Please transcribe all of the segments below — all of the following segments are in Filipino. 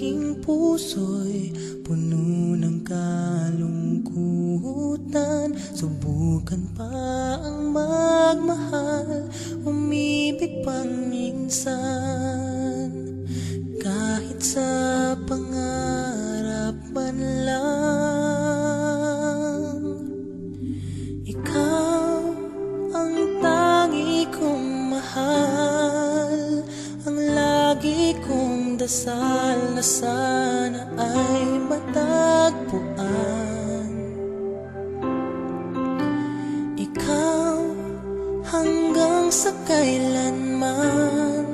aking puso'y puno ng kalungkutan. Subukan pa ang magmahal, umibig pang minsan. Kahit sa pangarap man lang ikaw dasal na sana ay matagpuan. Ikaw hanggang sa kailanman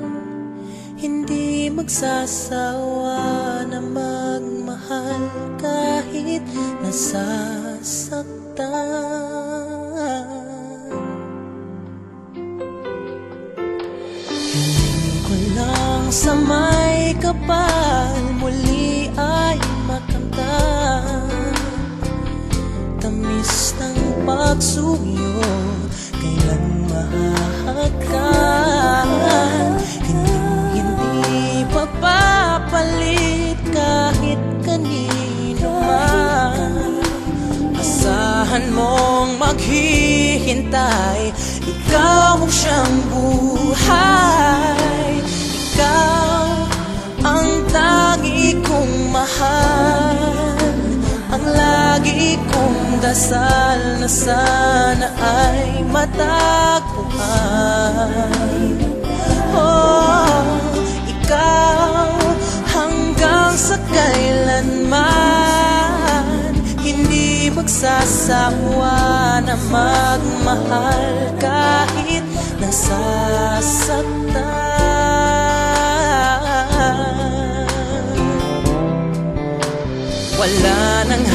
Hindi magsasawa na magmahal kahit nasasaktan. Hiling ko lang sa may kapal muli ay makamtan Tamis ng pagsuyo Kailan mahahagkan? Hindi, hindi papapalit Kahit kanino man. Asahan mong maghihintay Ikaw ang siyang buhay. Ikaw dasal na sana ay matagpuan. Oh, ikaw hanggang sa kailanman Hindi magsasawa na magmahal kahit nasasaktan. Wala nang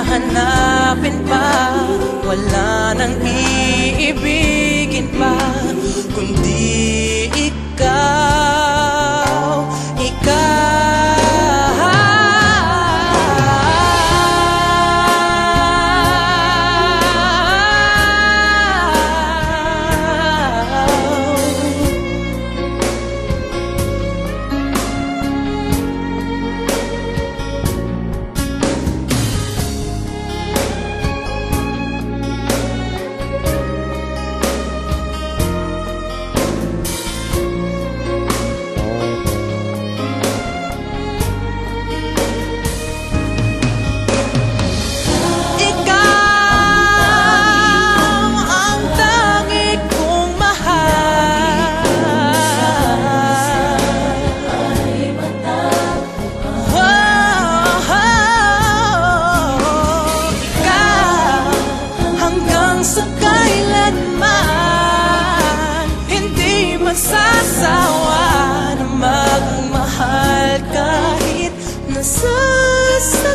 hahanapin pa. Wala nang iibigin pa Kundi ikaw, magsasawa na magmahal kahit nasasaktan.